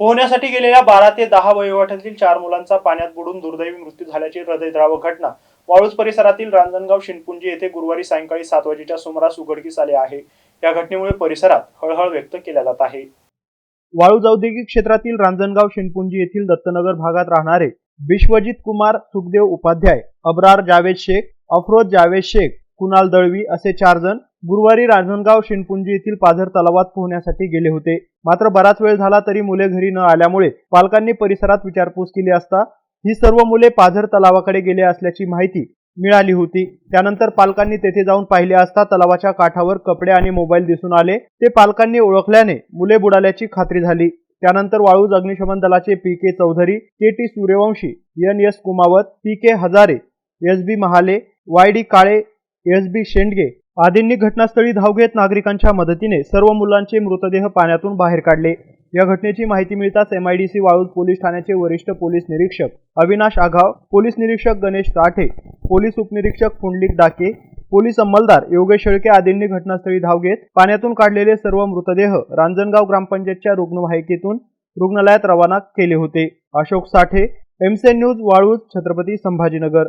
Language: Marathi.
पोहण्यासाठी गेलेल्या बारा ते दहा वयोगटातील चार मुलांचा पाण्यात बुडून दुर्दैवी मृत्यू झाल्याची हृदयद्रावक घटना वाळूज परिसरातील रांजणगाव शिनपुंजी येथे गुरुवारी सायंकाळी सात वाजेच्या सुमारास उघडकीस आले आहे. या घटनेमुळे परिसरात हळहळ व्यक्त केल्या जात आहे. वाळूज औद्योगिक क्षेत्रातील रांजणगाव शिनपुंजी येथील दत्तनगर भागात राहणारे विश्वजित कुमार सुखदेव उपाध्याय अब्रार जावेद शेख अफरोज जावेद शेख कुणाल दळवी असे चार जण गुरुवारी रांजणगाव शिनपुंजी येथील पाझर तलावात पोहण्यासाठी गेले होते. मात्र बराच वेळ झाला तरी मुले घरी न आल्यामुळे पालकांनी परिसरात विचारपूस केली असता ही सर्व मुले पाझर तलावाकडे गेले असल्याची माहिती मिळाली होती. त्यानंतर पालकांनी तेथे जाऊन पाहिले असता तलावाच्या काठावर कपडे आणि मोबाईल दिसून आले. ते पालकांनी ओळखल्याने मुले बुडाल्याची खात्री झाली. त्यानंतर वाळूज अग्निशमन दलाचे P K Chaudhari K T Suryavanshi N S Kumawat P K Hazare S B Mahale Y D Kale S B Shendge आदींनी घटनास्थळी धाव घेत नागरिकांच्या मदतीने सर्व मुलांचे मृतदेह पाण्यातून बाहेर काढले. या घटनेची माहिती मिळताच एमआयडीसी वाळूज पोलीस ठाण्याचे वरिष्ठ पोलीस निरीक्षक अविनाश आघाव पोलीस निरीक्षक गणेश राठे पोलीस उपनिरीक्षक पुंडलिक डाके पोलीस अंमलदार योगेश शेळके आदींनी घटनास्थळी धाव घेत पाण्यातून काढलेले सर्व मृतदेह रांजणगाव ग्रामपंचायतच्या रुग्णवाहिकेतून रुग्णालयात रवाना केले होते. अशोक साठे एमसेन न्यूज वाळूज छत्रपती संभाजीनगर.